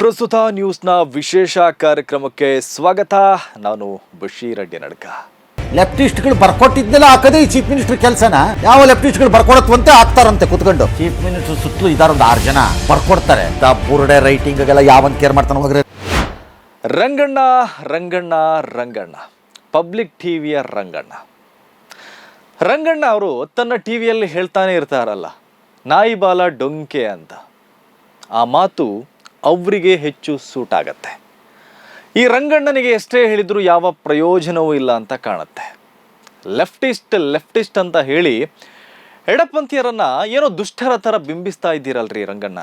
ಪ್ರಸ್ತುತ ನ್ಯೂಸ್ನ ವಿಶೇಷ ಕಾರ್ಯಕ್ರಮಕ್ಕೆ ಸ್ವಾಗತ. ನಾನು ಬಶೀರ್ ಅಡ್ಡಿ ನಡ್ಕ. ಲೆಫ್ಟಿಸ್ಟ್ಗಳು ಬರ್ಕೊಟ್ಟಿದ್ನೆಲ್ಲ ಹಾಕದೇ ಈ ಚೀಫ್ ಮಿನಿಸ್ಟರ್ ಕೆಲಸನ? ಯಾವ ಲೆಫ್ಟಿಸ್ಟ್ಗಳು ಬರ್ಕೊಡತ್ವಂತೆ ಆಗ್ತಾರಂತೆ ಕುತ್ಕೊಂಡು? ಚೀಫ್ ಮಿನಿಸ್ಟರ್ ಸುತ್ತಲೂ ಇದಾರೊಂದು ಆರು ಜನ ಬರ್ಕೊಡ್ತಾರೆ. ದ ಬುರ್ಡೆ ರೈಟಿಂಗ್ಗೆಲ್ಲ ಯಾವಂತ ಕೇರ್ ಮಾಡ್ತಾನೆ ಹೋಗ್ರೆ. ರಂಗಣ್ಣ ರಂಗಣ್ಣ ರಂಗಣ್ಣ. ಪಬ್ಲಿಕ್ ಟಿವಿಯ ರಂಗಣ್ಣ. ರಂಗಣ್ಣ ಅವರು ತನ್ನ ಟಿವಿಯಲ್ಲಿ ಹೇಳ್ತಾನೆ ಇರ್ತಾರಲ್ಲ ನಾಯಿ ಬಾಲ ಡೊಂಕೆ ಅಂತ. ಆ ಮಾತು ಅವರಿಗೆ ಹೆಚ್ಚು ಸೂಟ್ ಆಗತ್ತೆ. ಈ ರಂಗಣ್ಣನಿಗೆ ಎಷ್ಟೇ ಹೇಳಿದ್ರು ಯಾವ ಪ್ರಯೋಜನವೂ ಇಲ್ಲ ಅಂತ ಕಾಣುತ್ತೆ. ಲೆಫ್ಟಿಸ್ಟ್ ಲೆಫ್ಟಿಸ್ಟ್ ಅಂತ ಹೇಳಿ ಎಡಪಂಥಿಯರನ್ನು ಏನೋ ದುಷ್ಟರ ಥರ ಬಿಂಬಿಸ್ತಾ ಇದ್ದೀರಲ್ರಿ ರಂಗಣ್ಣ.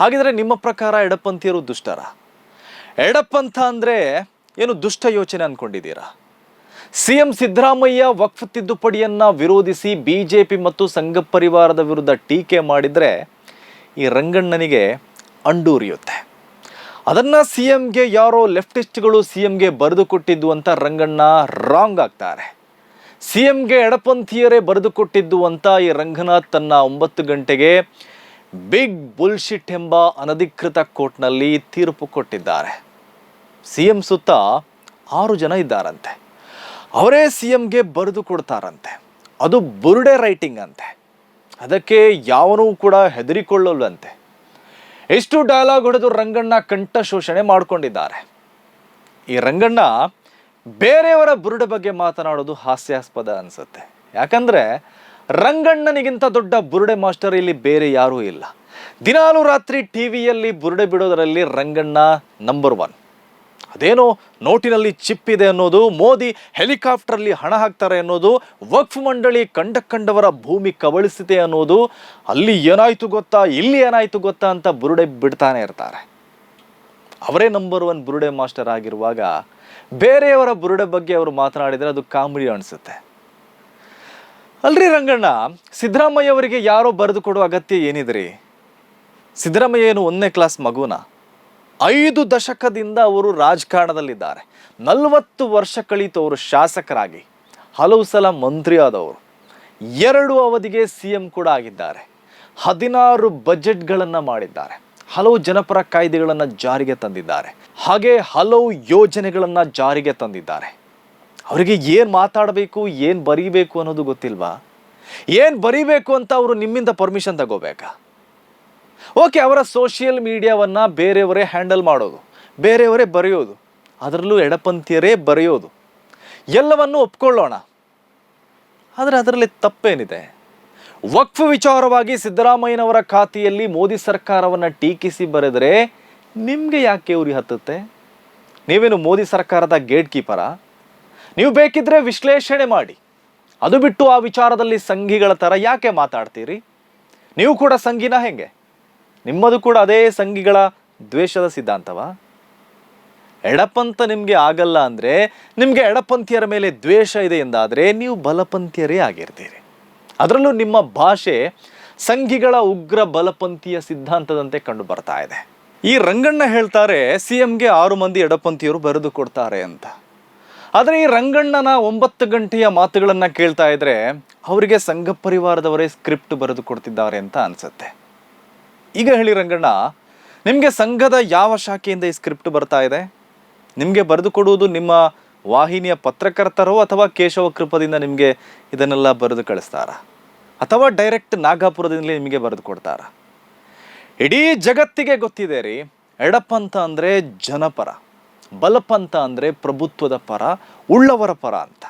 ಹಾಗಿದ್ರೆ ನಿಮ್ಮ ಪ್ರಕಾರ ಎಡಪಂಥಿಯರು ದುಷ್ಟರ? ಎಡಪಂಥ ಅಂದರೆ ಏನು ದುಷ್ಟ ಯೋಚನೆ ಅನ್ಕೊಂಡಿದ್ದೀರಾ? ಸಿ ಎಂ ಸಿದ್ದರಾಮಯ್ಯ ವಕ್ಫ್ ತಿದ್ದುಪಡಿಯನ್ನ ವಿರೋಧಿಸಿ ಬಿಜೆಪಿ ಮತ್ತು ಸಂಘ ಪರಿವಾರದ ವಿರುದ್ಧ ಟೀಕೆ ಮಾಡಿದರೆ ಈ ರಂಗಣ್ಣನಿಗೆ ಅಂಡೂರಿಯುತ್ತೆ. ಅದನ್ನ ಸಿ ಎಂಗೆ ಯಾರೋ ಲೆಫ್ಟಿಸ್ಟ್ಗಳು ಸಿ ಎಂಗೆ ಬರೆದು ಕೊಟ್ಟಿದ್ದು ಅಂತ ರಂಗಣ್ಣ ರಾಂಗ್ ಆಗ್ತಾರೆ. ಸಿ ಎಂಗೆ ಎಡಪಂಥೀಯರೇ ಬರೆದು ಕೊಟ್ಟಿದ್ದು ಅಂತ ಈ ರಂಗನಾಥ್ ತನ್ನ ಒಂಬತ್ತು ಗಂಟೆಗೆ ಬಿಗ್ ಬುಲ್ಶಿಟ್ ಎಂಬ ಅನಧಿಕೃತ ಕೋರ್ಟ್ನಲ್ಲಿ ತೀರ್ಪು ಕೊಟ್ಟಿದ್ದಾರೆ. ಸಿ ಎಂ ಸುತ್ತ ಆರು ಜನ ಇದ್ದಾರಂತೆ. ಅವರೇ ಸಿ ಎಂಗೆ ಬರೆದು ಕೊಡ್ತಾರಂತೆ. ಅದು ಬುರುಡೆ ರೈಟಿಂಗ್ ಅಂತೆ. ಅದಕ್ಕೆ ಯಾವನೂ ಕೂಡ ಹೆದರಿಕೊಳ್ಳಲ್ವಂತೆ ಎಷ್ಟು ಡೈಲಾಗ್ ಹೊಡೆದು ರಂಗಣ್ಣ ಕಂಠ ಶೋಷಣೆ ಮಾಡ್ಕೊಂಡಿದ್ದಾರೆ? ಈ ರಂಗಣ್ಣ ಬೇರೆಯವರ ಬುರುಡೆ ಬಗ್ಗೆ ಮಾತನಾಡೋದು ಹಾಸ್ಯಾಸ್ಪದ ಅನಿಸುತ್ತೆ. ಯಾಕಂದ್ರೆ ರಂಗಣ್ಣನಿಗಿಂತ ದೊಡ್ಡ ಬುರುಡೆ ಮಾಸ್ಟರ್ ಇಲ್ಲಿ ಬೇರೆ ಯಾರೂ ಇಲ್ಲ. ದಿನಾಲು ರಾತ್ರಿ ಟಿವಿಯಲ್ಲಿ ಬುರುಡೆ ಬಿಡೋದರಲ್ಲಿ ರಂಗಣ್ಣ ನಂಬರ್ ಒನ್ ಅದೇನೋ ನೋಟಿನಲ್ಲಿ ಚಿಪ್ ಇದೆ ಅನ್ನೋದು, ಮೋದಿ ಹೆಲಿಕಾಪ್ಟರ್ಲಿ ಹಣ ಹಾಕ್ತಾರೆ ಅನ್ನೋದು, ವಕ್ಫ್ ಮಂಡಳಿ ಕಂಡ ಕಂಡವರ ಭೂಮಿ ಕಬಳಿಸಿದೆ ಅನ್ನೋದು, ಅಲ್ಲಿ ಏನಾಯ್ತು ಗೊತ್ತಾ, ಇಲ್ಲಿ ಏನಾಯ್ತು ಗೊತ್ತಾ ಅಂತ ಬುರುಡೆ ಬಿಡ್ತಾನೆ ಇರ್ತಾರೆ. ಅವರೇ ನಂಬರ್ ಒನ್ ಬುರುಡೆ ಮಾಸ್ಟರ್ ಆಗಿರುವಾಗ ಬೇರೆಯವರ ಬುರುಡೆ ಬಗ್ಗೆ ಅವರು ಮಾತನಾಡಿದರೆ ಅದು ಕಾಮಿಡಿ ಅನಿಸುತ್ತೆ. ಅಲ್ರಿ ರಂಗಣ್ಣ, ಸಿದ್ದರಾಮಯ್ಯ ಅವರಿಗೆ ಯಾರೋ ಬರೆದು ಕೊಡೋ ಅಗತ್ಯ ಏನಿದ್ರಿ? ಸಿದ್ದರಾಮಯ್ಯ ಏನು ಒಂದನೇ ಕ್ಲಾಸ್ ಮಗುನ? ಐದು ದಶಕದಿಂದ ಅವರು ರಾಜಕಾರಣದಲ್ಲಿದ್ದಾರೆ. ನಲವತ್ತು ವರ್ಷ ಕಳೀತು ಅವರು ಶಾಸಕರಾಗಿ. ಹಲವು ಸಲ ಮಂತ್ರಿ ಆದವರು ಎರಡು ಅವಧಿಗೆ ಸಿ ಎಂ ಕೂಡ ಆಗಿದ್ದಾರೆ. ಹದಿನಾರು ಬಜೆಟ್ಗಳನ್ನು ಮಾಡಿದ್ದಾರೆ. ಹಲವು ಜನಪರ ಕಾಯ್ದೆಗಳನ್ನು ಜಾರಿಗೆ ತಂದಿದ್ದಾರೆ. ಹಾಗೆ ಹಲವು ಯೋಜನೆಗಳನ್ನು ಜಾರಿಗೆ ತಂದಿದ್ದಾರೆ. ಅವರಿಗೆ ಏನು ಮಾತಾಡಬೇಕು, ಏನು ಬರೀಬೇಕು ಅನ್ನೋದು ಗೊತ್ತಿಲ್ವಾ? ಏನು ಬರೀಬೇಕು ಅಂತ ಅವರು ನಿಮ್ಮಿಂದ ಪರ್ಮಿಷನ್ ತಗೋಬೇಕಾ? ಓಕೆ, ಅವರ ಸೋಷಿಯಲ್ ಮೀಡಿಯಾವನ್ನು ಬೇರೆಯವರೇ ಹ್ಯಾಂಡಲ್ ಮಾಡೋದು, ಬೇರೆಯವರೇ ಬರೆಯೋದು, ಅದರಲ್ಲೂ ಎಡಪಂಥೀಯರೇ ಬರೆಯೋದು, ಎಲ್ಲವನ್ನು ಒಪ್ಕೊಳ್ಳೋಣ. ಆದರೆ ಅದರಲ್ಲಿ ತಪ್ಪೇನಿದೆ? ವಕ್ಫ್ ವಿಚಾರವಾಗಿ ಸಿದ್ದರಾಮಯ್ಯನವರ ಖಾತೆಯಲ್ಲಿ ಮೋದಿ ಸರ್ಕಾರವನ್ನು ಟೀಕಿಸಿ ಬರೆದರೆ ನಿಮಗೆ ಯಾಕೆ ಉರಿ ಹತ್ತುತ್ತೆ? ನೀವೇನು ಮೋದಿ ಸರ್ಕಾರದ ಗೇಟ್ ಕೀಪರಾ ನೀವು ಬೇಕಿದ್ರೆ ವಿಶ್ಲೇಷಣೆ ಮಾಡಿ. ಅದು ಬಿಟ್ಟು ಆ ವಿಚಾರದಲ್ಲಿ ಸಂಘಿಗಳ ಥರ ಯಾಕೆ ಮಾತಾಡ್ತೀರಿ? ನೀವು ಕೂಡ ಸಂಘಿನ ಹೆಂಗೆ? ನಿಮ್ಮದು ಕೂಡ ಅದೇ ಸಂಘಿಗಳ ದ್ವೇಷದ ಸಿದ್ಧಾಂತವ? ಎಡಪಂಥ ನಿಮಗೆ ಆಗಲ್ಲ ಅಂದರೆ ನಿಮಗೆ ಎಡಪಂಥೀಯರ ಮೇಲೆ ದ್ವೇಷ ಇದೆ ಎಂದಾದರೆ ನೀವು ಬಲಪಂಥೀಯರೇ ಆಗಿರ್ತೀರಿ. ಅದರಲ್ಲೂ ನಿಮ್ಮ ಭಾಷೆ ಸಂಘಿಗಳ ಉಗ್ರ ಬಲಪಂಥೀಯ ಸಿದ್ಧಾಂತದಂತೆ ಕಂಡು ಬರ್ತಾ ಇದೆ. ಈ ರಂಗಣ್ಣ ಹೇಳ್ತಾರೆ ಸಿ ಎಂಗೆ ಆರು ಮಂದಿ ಎಡಪಂಥಿಯರು ಬರೆದು ಕೊಡ್ತಾರೆ ಅಂತ. ಆದರೆ ಈ ರಂಗಣ್ಣನ ಒಂಬತ್ತು ಗಂಟೆಯ ಮಾತುಗಳನ್ನು ಕೇಳ್ತಾ ಇದ್ರೆ, ಅವರಿಗೆ ಸಂಘ ಪರಿವಾರದವರೇ ಸ್ಕ್ರಿಪ್ಟ್ ಬರೆದು ಕೊಡ್ತಿದ್ದಾರೆ ಅಂತ ಅನ್ಸುತ್ತೆ. ಈಗ ಹೇಳಿ ರಂಗಣ್ಣ, ನಿಮಗೆ ಸಂಘದ ಯಾವ ಶಾಖೆಯಿಂದ ಈ ಸ್ಕ್ರಿಪ್ಟ್ ಬರ್ತಾ ಇದೆ? ನಿಮಗೆ ಬರೆದು ಕೊಡುವುದು ನಿಮ್ಮ ವಾಹಿನಿಯ ಪತ್ರಕರ್ತರೋ ಅಥವಾ ಕೇಶವ ಕೃಪದಿಂದ ನಿಮಗೆ ಇದನ್ನೆಲ್ಲ ಬರೆದು ಕಳಿಸ್ತಾರ? ಅಥವಾ ಡೈರೆಕ್ಟ್ ನಾಗಾಪುರದಿಂದಲೇ ನಿಮಗೆ ಬರೆದು ಕೊಡ್ತಾರ? ಇಡೀ ಜಗತ್ತಿಗೆ ಗೊತ್ತಿದೆ ರೀ ಎಡಪಂಥ ಅಂದರೆ ಜನಪರ ಬಲಪಂಥ ಅಂದರೆ ಪ್ರಭುತ್ವದ ಪರ, ಉಳ್ಳವರ ಪರ ಅಂತ.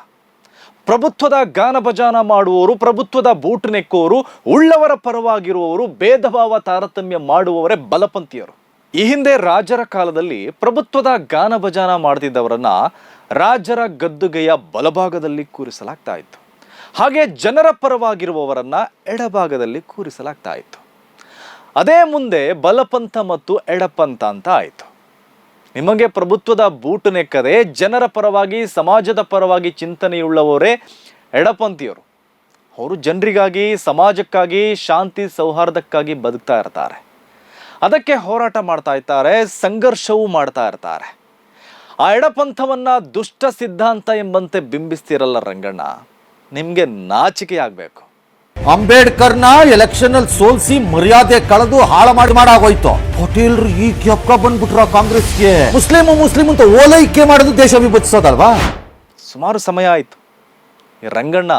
ಪ್ರಭುತ್ವದ ಗಾನ ಭಜಾನ ಮಾಡುವವರು, ಪ್ರಭುತ್ವದ ಬೂಟ್ ನೆಕ್ಕುವವರು ಉಳ್ಳವರ ಪರವಾಗಿರುವವರು ಭೇದ ಭಾವ ತಾರತಮ್ಯ ಮಾಡುವವರೇ ಬಲಪಂಥಿಯರು. ಈ ಹಿಂದೆ ರಾಜರ ಕಾಲದಲ್ಲಿ ಪ್ರಭುತ್ವದ ಗಾನ ಭಜಾನ ಮಾಡ್ತಿದ್ದವರನ್ನ ರಾಜರ ಗದ್ದುಗೆಯ ಬಲಭಾಗದಲ್ಲಿ ಕೂರಿಸಲಾಗ್ತಾ ಇತ್ತು. ಹಾಗೆ ಜನರ ಪರವಾಗಿರುವವರನ್ನ ಎಡಭಾಗದಲ್ಲಿ ಕೂರಿಸಲಾಗ್ತಾ ಇತ್ತು. ಅದೇ ಮುಂದೆ ಬಲಪಂಥ ಮತ್ತು ಎಡಪಂಥ ಅಂತ ಆಯಿತು. ನಿಮಗೆ ಪ್ರಭುತ್ವದ ಬೂಟು ನೆಕ್ಕದೆ ಜನರ ಪರವಾಗಿ, ಸಮಾಜದ ಪರವಾಗಿ ಚಿಂತನೆಯುಳ್ಳವರೇ ಎಡಪಂಥಿಯವರು ಅವರು ಜನರಿಗಾಗಿ, ಸಮಾಜಕ್ಕಾಗಿ, ಶಾಂತಿ ಸೌಹಾರ್ದಕ್ಕಾಗಿ ಬದುಕ್ತಾ ಇರ್ತಾರೆ. ಅದಕ್ಕೆ ಹೋರಾಟ ಮಾಡ್ತಾ ಇರ್ತಾರೆ, ಸಂಘರ್ಷವೂ ಮಾಡ್ತಾ ಇರ್ತಾರೆ. ಆ ಎಡಪಂಥವನ್ನು ದುಷ್ಟ ಸಿದ್ಧಾಂತ ಎಂಬಂತೆ ಬಿಂಬಿಸ್ತಿರಲ್ಲ ರಂಗಣ್ಣ, ನಿಮಗೆ ನಾಚಿಕೆ ಆಗಬೇಕು ಅಂಬೇಡ್ಕರ್ನ ಎಲೆಕ್ಷನ್ ಅಲ್ಲಿ ಸೋಲ್ಸಿ ಮರ್ಯಾದೆ ಕಳೆದು ಹಾಳು ಮಾಡಿ ಮಾಡಾಗೋಯ್ತು ಪಟೇಲ್ರು ಈ ಕೆಪ್ಕ ಬಂದ್ಬಿಟ್ರ ಕಾಂಗ್ರೆಸ್ಗೆ. ಮುಸ್ಲಿಂ ಮುಸ್ಲಿಂ ಅಂತ ಓಲೈಕೆ ಮಾಡೋದು ದೇಶ ವಿಭಜಿಸೋದಲ್ವಾ? ಸುಮಾರು ಸಮಯ ಆಯಿತು. ರಂಗಣ್ಣ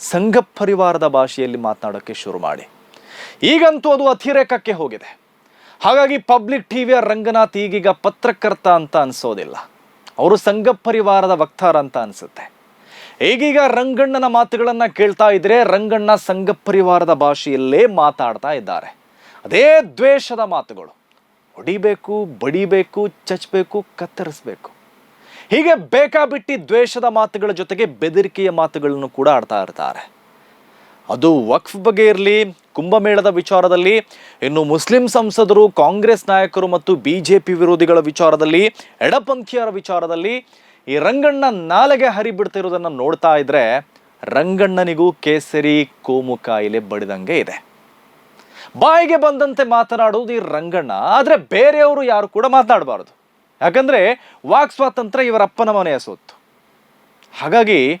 ಸಂಘ ಪರಿವಾರದ ಭಾಷೆಯಲ್ಲಿ ಮಾತನಾಡೋಕ್ಕೆ ಶುರು ಮಾಡಿ. ಈಗಂತೂ ಅದು ಅತಿರೇಕಕ್ಕೆ ಹೋಗಿದೆ. ಹಾಗಾಗಿ ಪಬ್ಲಿಕ್ ಟಿವಿಯ ರಂಗನಾಥ್ ಈಗೀಗ ಪತ್ರಕರ್ತ ಅಂತ ಅನ್ಸೋದಿಲ್ಲ. ಅವರು ಸಂಘ ಪರಿವಾರದ ವಕ್ತಾರ ಅಂತ ಅನ್ಸುತ್ತೆ. ಈಗೀಗ ರಂಗಣ್ಣನ ಮಾತುಗಳನ್ನು ಕೇಳ್ತಾ ಇದ್ರೆ ರಂಗಣ್ಣ ಸಂಘ ಪರಿವಾರದ ಭಾಷೆಯಲ್ಲೇ ಮಾತಾಡ್ತಾ ಇದ್ದಾರೆ. ಅದೇ ದ್ವೇಷದ ಮಾತುಗಳು. ಹೊಡಿಬೇಕು, ಬಡಿಬೇಕು ಚಚ್ಚಬೇಕು ಕತ್ತರಿಸ್ಬೇಕು. ಹೀಗೆ ಬೇಕಾಬಿಟ್ಟಿ ದ್ವೇಷದ ಮಾತುಗಳ ಜೊತೆಗೆ ಬೆದರಿಕೆಯ ಮಾತುಗಳನ್ನು ಕೂಡ ಆಡ್ತಾ ಇರ್ತಾರೆ. ಅದು ವಕ್ಫ್ ಬಗ್ಗೆ ಇರಲಿ, ಕುಂಭಮೇಳದ ವಿಚಾರದಲ್ಲಿ, ಇನ್ನು ಮುಸ್ಲಿಂ ಸಂಸದರು, ಕಾಂಗ್ರೆಸ್ ನಾಯಕರು ಮತ್ತು ಬಿ ವಿರೋಧಿಗಳ ವಿಚಾರದಲ್ಲಿ, ಎಡಪಂಥೀಯರ ವಿಚಾರದಲ್ಲಿ ಈ ರಂಗಣ್ಣ ನಾಲೆಗೆ ಹರಿಬಿಡ್ತಿರೋದನ್ನು ನೋಡ್ತಾ ಇದ್ರೆ ರಂಗಣ್ಣನಿಗೂ ಕೇಸರಿ ಕೋಮು ಕಾಯಿಲೆ ಬಡಿದಂಗೆ ಇದೆ. ಬಾಯಿಗೆ ಬಂದಂತೆ ಮಾತನಾಡುವುದು ಈ ರಂಗಣ್ಣ, ಆದರೆ ಬೇರೆಯವರು ಯಾರು ಕೂಡ ಮಾತನಾಡಬಾರ್ದು. ಯಾಕಂದರೆ ವಾಕ್ ಸ್ವಾತಂತ್ರ್ಯ ಇವರ ಅಪ್ಪನ ಮನೆಯ ಸೊತ್ತು. ಹಾಗಾಗಿ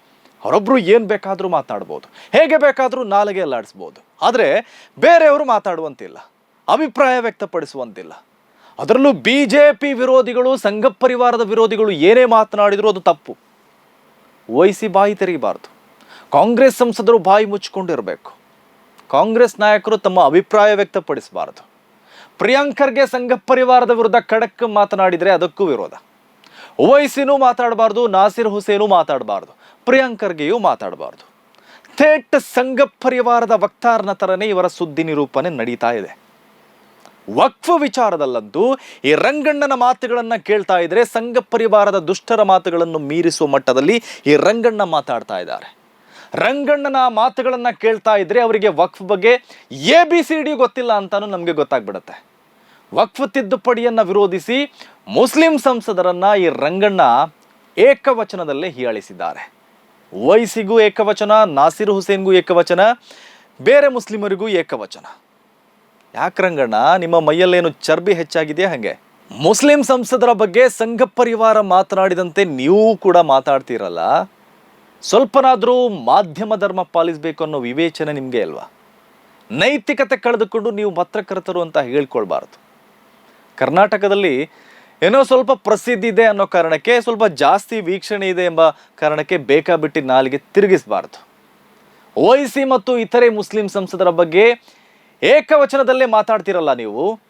ಅವರೊಬ್ಬರು ಏನು ಬೇಕಾದರೂ ಮಾತನಾಡ್ಬೋದು. ಹೇಗೆ ಬೇಕಾದರೂ ನಾಲಿಗೆ ಅಲ್ಲಾಡಿಸ್ಬೋದು. ಆದರೆ ಬೇರೆಯವರು ಮಾತಾಡುವಂತಿಲ್ಲ. ಅಭಿಪ್ರಾಯ ವ್ಯಕ್ತಪಡಿಸುವಂತಿಲ್ಲ. ಅದರಲ್ಲೂ ಬಿ ಜೆ ಪಿ ವಿರೋಧಿಗಳು, ಸಂಘ ಪರಿವಾರದ ವಿರೋಧಿಗಳು ಏನೇ ಮಾತನಾಡಿದರೂ ಅದು ತಪ್ಪು. ವಹಿಸಿ ಬಾಯಿ ತೆರೀಬಾರ್ದು ಕಾಂಗ್ರೆಸ್ ಸಂಸದರು ಬಾಯಿ ಮುಚ್ಚಿಕೊಂಡಿರಬೇಕು. ಕಾಂಗ್ರೆಸ್ ನಾಯಕರು ತಮ್ಮ ಅಭಿಪ್ರಾಯ ವ್ಯಕ್ತಪಡಿಸಬಾರದು. ಪ್ರಿಯಾಂಕರ್ಗೆ ಸಂಘ ಪರಿವಾರದ ವಿರುದ್ಧ ಖಡಕ್ ಮಾತನಾಡಿದರೆ ಅದಕ್ಕೂ ವಿರೋಧ. ಓವೈಸಿನೂ ಮಾತಾಡಬಾರ್ದು, ನಾಸಿರ್ ಹುಸೇನು ಮಾತಾಡಬಾರ್ದು, ಪ್ರಿಯಾಂಕರ್ಗೆಯೂ ಮಾತಾಡಬಾರ್ದು. ಥೇಟ್ ಸಂಘ ಪರಿವಾರದ ವಕ್ತಾರನ ಥರನೇ ಇವರ ಸುದ್ದಿ ನಿರೂಪಣೆ ನಡೀತಾ ಇದೆ. ವಕ್ಫ್ ವಿಚಾರದಲ್ಲಂತೂ ಈ ರಂಗಣ್ಣನ ಮಾತುಗಳನ್ನು ಕೇಳ್ತಾ ಇದ್ರೆ ಸಂಘ ಪರಿವಾರದ ದುಷ್ಟರ ಮಾತುಗಳನ್ನು ಮೀರಿಸುವ ಮಟ್ಟದಲ್ಲಿ ಈ ರಂಗಣ್ಣ ಮಾತಾಡ್ತಾ ಇದ್ದಾರೆ. ರಂಗಣ್ಣನ ಮಾತುಗಳನ್ನು ಕೇಳ್ತಾ ಇದ್ರೆ ಅವರಿಗೆ ವಕ್ಫ್ ಬಗ್ಗೆ ಎ, ಬಿ, ಸಿ, ಡಿ ಗೊತ್ತಿಲ್ಲ ಅಂತಾನು ನಮಗೆ ಗೊತ್ತಾಗ್ಬಿಡುತ್ತೆ. ವಕ್ಫ್ ತಿದ್ದುಪಡಿಯನ್ನು ವಿರೋಧಿಸಿ ಮುಸ್ಲಿಂ ಸಂಸದರನ್ನ ಈ ರಂಗಣ್ಣ ಏಕವಚನದಲ್ಲೇ ಹೀಯಾಳಿಸಿದ್ದಾರೆ. ವೈಸಿಗೂ ಏಕವಚನ, ನಾಸಿರ್ ಹುಸೇನ್ಗೂ ಏಕವಚನ, ಬೇರೆ ಮುಸ್ಲಿಮರಿಗೂ ಏಕವಚನ. ಯಾಕೆ ರಂಗಣ್ಣ? ನಿಮ್ಮ ಮೈಯಲ್ಲೇನು ಚರ್ಬಿ ಹೆಚ್ಚಾಗಿದೆಯಾ ಹಾಗೆ? ಮುಸ್ಲಿಂ ಸಂಸದರ ಬಗ್ಗೆ ಸಂಘ ಪರಿವಾರ ಮಾತನಾಡಿದಂತೆ ನೀವು ಕೂಡ ಮಾತಾಡ್ತೀರಲ್ಲ? ಸ್ವಲ್ಪನಾದರೂ ಮಾಧ್ಯಮ ಧರ್ಮ ಪಾಲಿಸಬೇಕು ಅನ್ನೋ ವಿವೇಚನೆ ನಿಮಗೆ ಅಲ್ವಾ? ನೈತಿಕತೆ ಕಳೆದುಕೊಂಡು ನೀವು ಪತ್ರಕರ್ತರು ಅಂತ ಹೇಳ್ಕೊಳ್ಬಾರ್ದು. ಕರ್ನಾಟಕದಲ್ಲಿ ಏನೋ ಸ್ವಲ್ಪ ಪ್ರಸಿದ್ಧಿ ಇದೆ ಅನ್ನೋ ಕಾರಣಕ್ಕೆ, ಸ್ವಲ್ಪ ಜಾಸ್ತಿ ವೀಕ್ಷಣೆ ಇದೆ ಎಂಬ ಕಾರಣಕ್ಕೆ ಬೇಕಾಬಿಟ್ಟಿ ನಾಲಿಗೆ ತಿರುಗಿಸಬಾರ್ದು. ಓಯಿಸಿ ಮತ್ತು ಇತರೆ ಮುಸ್ಲಿಂ ಸಂಸದರ ಬಗ್ಗೆ ಏಕವಚನದಲ್ಲೇ ಮಾತಾಡ್ತಿರಲ್ಲ ನೀವು?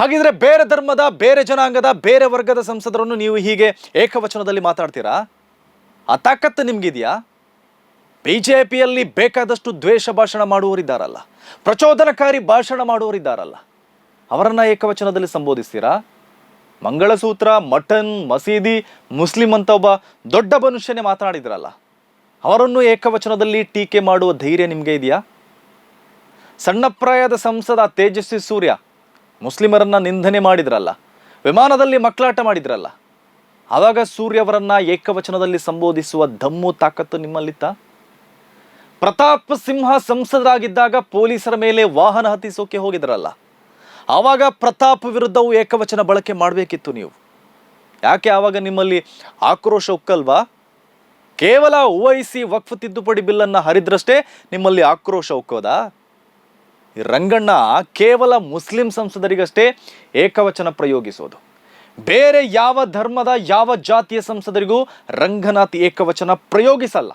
ಹಾಗಿದ್ರೆ ಬೇರೆ ಧರ್ಮದ, ಬೇರೆ ಜನಾಂಗದ, ಬೇರೆ ವರ್ಗದ ಸಂಸದರನ್ನು ನೀವು ಹೀಗೆ ಏಕವಚನದಲ್ಲಿ ಮಾತಾಡ್ತೀರಾ? ಆ ತಾಕತ್ತು ನಿಮ್ಗಿದೆಯಾ? ಬಿ ಜೆ ಪಿಯಲ್ಲಿ ಬೇಕಾದಷ್ಟು ದ್ವೇಷ ಭಾಷಣ ಮಾಡುವವರಿದ್ದಾರಲ್ಲ. ಪ್ರಚೋದನಕಾರಿ ಭಾಷಣ ಮಾಡುವವರಿದ್ದಾರಲ್ಲ. ಅವರನ್ನ ಏಕವಚನದಲ್ಲಿ ಸಂಬೋಧಿಸ್ತೀರಾ? ಮಂಗಳಸೂತ್ರ ಮಟನ್ ಮಸೀದಿ, ಮುಸ್ಲಿಂ ಅಂತ ಒಬ್ಬ ದೊಡ್ಡ ಮನುಷ್ಯನೇ ಮಾತನಾಡಿದ್ರಲ್ಲ. ಅವರನ್ನು ಏಕವಚನದಲ್ಲಿ ಟೀಕೆ ಮಾಡುವ ಧೈರ್ಯ ನಿಮಗೆ ಇದೆಯಾ? ಸಣ್ಣಪ್ರಾಯದ ಸಂಸದ ತೇಜಸ್ವಿ ಸೂರ್ಯ ಮುಸ್ಲಿಮರನ್ನ ನಿಂದನೆ ಮಾಡಿದ್ರಲ್ಲ, ವಿಮಾನದಲ್ಲಿ ಮಕ್ಕಳಾಟ ಮಾಡಿದ್ರಲ್ಲ, ಆವಾಗ ಸೂರ್ಯವರನ್ನ ಏಕವಚನದಲ್ಲಿ ಸಂಬೋಧಿಸುವ ದಮ್ಮು ತಾಕತ್ತು ನಿಮ್ಮಲ್ಲಿತ್ತ? ಪ್ರತಾಪ್ ಸಿಂಹ ಸಂಸದರಾಗಿದ್ದಾಗ ಪೊಲೀಸರ ಮೇಲೆ ವಾಹನ ಹತ್ತಿಸೋಕೆ ಹೋಗಿದ್ರಲ್ಲ, ಆವಾಗ ಪ್ರತಾಪ್ ವಿರುದ್ಧವೂ ಏಕವಚನ ಬಳಕೆ ಮಾಡಬೇಕಿತ್ತು ನೀವು. ಯಾಕೆ ಆವಾಗ ನಿಮ್ಮಲ್ಲಿ ಆಕ್ರೋಶ ಉಕ್ಕಲ್ವಾ? ಕೇವಲ ಓವೈಸಿ ವಕ್ಫ್ ತಿದ್ದುಪಡಿ ಬಿಲ್ಲನ್ನು ಹರಿದ್ರಷ್ಟೇ ನಿಮ್ಮಲ್ಲಿ ಆಕ್ರೋಶ ಉಕ್ಕೋದಾ? ರಂಗಣ್ಣ ಕೇವಲ ಮುಸ್ಲಿಂ ಸಂಸದರಿಗಷ್ಟೇ ಏಕವಚನ ಪ್ರಯೋಗಿಸೋದು. ಬೇರೆ ಯಾವ ಧರ್ಮದ ಯಾವ ಜಾತಿಯ ಸಂಸದರಿಗೂ ರಂಗನಾಥ್ ಏಕವಚನ ಪ್ರಯೋಗಿಸಲ್ಲ.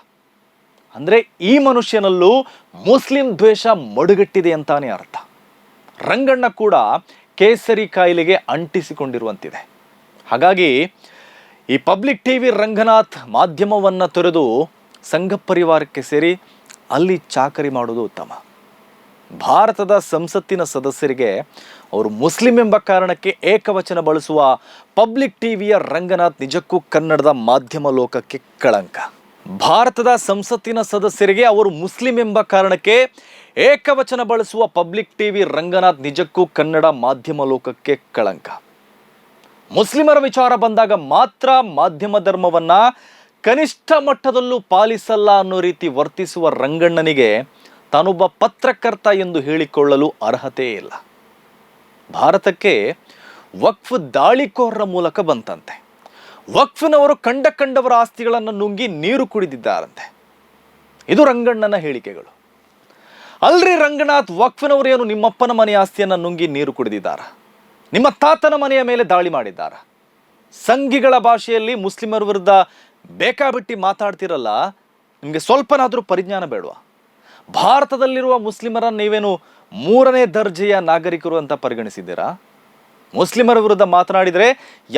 ಅಂದರೆ ಈ ಮನುಷ್ಯನಲ್ಲೂ ಮುಸ್ಲಿಂ ದ್ವೇಷ ಮಡುಗಟ್ಟಿದೆ ಅಂತಾನೆ ಅರ್ಥ. ರಂಗಣ್ಣ ಕೂಡ ಕೇಸರಿ ಕಾಯಿಲೆಗೆ ಅಂಟಿಸಿಕೊಂಡಿರುವಂತಿದೆ. ಹಾಗಾಗಿ ಈ ಪಬ್ಲಿಕ್ ಟಿ ವಿ ರಂಗನಾಥ್ ಮಾಧ್ಯಮವನ್ನು ತೊರೆದು ಸಂಘ ಪರಿವಾರಕ್ಕೆ ಸೇರಿ ಅಲ್ಲಿ ಚಾಕರಿ ಮಾಡೋದು ಉತ್ತಮ. ಭಾರತದ ಸಂಸತ್ತಿನ ಸದಸ್ಯರಿಗೆ ಅವರು ಮುಸ್ಲಿಂ ಎಂಬ ಕಾರಣಕ್ಕೆ ಏಕವಚನ ಬಳಸುವ ಪಬ್ಲಿಕ್ ಟಿವಿಯ ರಂಗನಾಥ್ ನಿಜಕ್ಕೂ ಕನ್ನಡದ ಮಾಧ್ಯಮ ಲೋಕಕ್ಕೆ ಕಳಂಕ. ಭಾರತದ ಸಂಸತ್ತಿನ ಸದಸ್ಯರಿಗೆ ಅವರು ಮುಸ್ಲಿಂ ಎಂಬ ಕಾರಣಕ್ಕೆ ಏಕವಚನ ಬಳಸುವ ಪಬ್ಲಿಕ್ ಟಿವಿ ರಂಗನಾಥ್ ನಿಜಕ್ಕೂ ಕನ್ನಡ ಮಾಧ್ಯಮ ಲೋಕಕ್ಕೆ ಕಳಂಕ. ಮುಸ್ಲಿಮರ ವಿಚಾರ ಬಂದಾಗ ಮಾತ್ರ ಮಾಧ್ಯಮ ಧರ್ಮವನ್ನ ಕನಿಷ್ಠ ಮಟ್ಟದಲ್ಲೂ ಪಾಲಿಸಲ್ಲ ಅನ್ನೋ ರೀತಿ ವರ್ತಿಸುವ ರಂಗಣ್ಣನಿಗೆ ತಾನೊಬ್ಬ ಪತ್ರಕರ್ತ ಎಂದು ಹೇಳಿಕೊಳ್ಳಲು ಅರ್ಹತೆ ಇಲ್ಲ. ಭಾರತಕ್ಕೆ ವಕ್ಫ್ ದಾಳಿಕೋರರ ಮೂಲಕ ಬಂತಂತೆ. ವಕ್ಫ್ನವರು ಕಂಡ ಕಂಡವರ ಆಸ್ತಿಗಳನ್ನು ನುಂಗಿ ನೀರು ಕುಡಿದಿದ್ದಾರಂತೆ. ಇದು ರಂಗಣ್ಣನ ಹೇಳಿಕೆಗಳು. ಅಲ್ರಿ ರಂಗನಾಥ್, ವಕ್ಫ್ನವರು ಏನು ನಿಮ್ಮಪ್ಪನ ಮನೆ ಆಸ್ತಿಯನ್ನು ನುಂಗಿ ನೀರು ಕುಡಿದಿದ್ದಾರ? ನಿಮ್ಮ ತಾತನ ಮನೆಯ ಮೇಲೆ ದಾಳಿ ಮಾಡಿದ್ದಾರ? ಸಂಘಿಗಳ ಭಾಷೆಯಲ್ಲಿ ಮುಸ್ಲಿಮರ ವಿರುದ್ಧ ಬೇಕಾಬಿಟ್ಟಿ ಮಾತಾಡ್ತಿರಲ್ಲ? ನಿಮಗೆ ಸ್ವಲ್ಪನಾದರೂ ಪರಿಜ್ಞಾನ ಬೇಡವಾ? ಭಾರತದಲ್ಲಿರುವ ಮುಸ್ಲಿಮರನ್ನು ನೀವೇನು ಮೂರನೇ ದರ್ಜೆಯ ನಾಗರಿಕರು ಅಂತ ಪರಿಗಣಿಸಿದ್ದೀರಾ? ಮುಸ್ಲಿಮರ ವಿರುದ್ಧ ಮಾತನಾಡಿದರೆ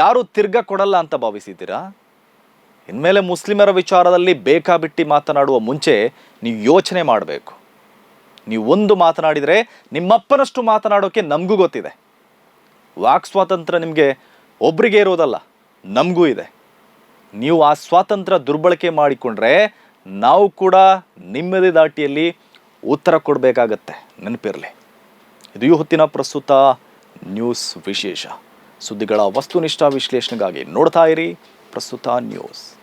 ಯಾರು ತಿರ್ಗ ಕೊಡಲ್ಲ ಅಂತ ಭಾವಿಸಿದ್ದೀರಾ? ಇನ್ಮೇಲೆ ಮುಸ್ಲಿಮರ ವಿಚಾರದಲ್ಲಿ ಬೇಕಾಬಿಟ್ಟಿ ಮಾತನಾಡುವ ಮುಂಚೆ ನೀವು ಯೋಚನೆ ಮಾಡಬೇಕು. ನೀವು ಒಂದು ಮಾತನಾಡಿದರೆ ನಿಮ್ಮಪ್ಪನಷ್ಟು ಮಾತನಾಡೋಕ್ಕೆ ನಮಗೂ ಗೊತ್ತಿದೆ. ವಾಕ್ ಸ್ವಾತಂತ್ರ್ಯ ನಿಮಗೆ ಒಬ್ರಿಗೆ ಇರೋದಲ್ಲ, ನಮಗೂ ಇದೆ. ನೀವು ಆ ಸ್ವಾತಂತ್ರ್ಯ ದುರ್ಬಳಕೆ ಮಾಡಿಕೊಂಡ್ರೆ ನಾವು ಕೂಡ ನಿಮ್ಮದೇ ದಾಟಿಯಲ್ಲಿ ಉತ್ತರ ಕೊಡಬೇಕಾಗತ್ತೆ. ನೆನಪಿರಲಿ. ಇದು ಈ ಹೊತ್ತಿನ ಪ್ರಸ್ತುತ ನ್ಯೂಸ್ ವಿಶೇಷ. ಸುದ್ದಿಗಳ ವಸ್ತುನಿಷ್ಠ ವಿಶ್ಲೇಷಣೆಗಾಗಿ ನೋಡ್ತಾ ಇರಿ ಪ್ರಸ್ತುತ ನ್ಯೂಸ್.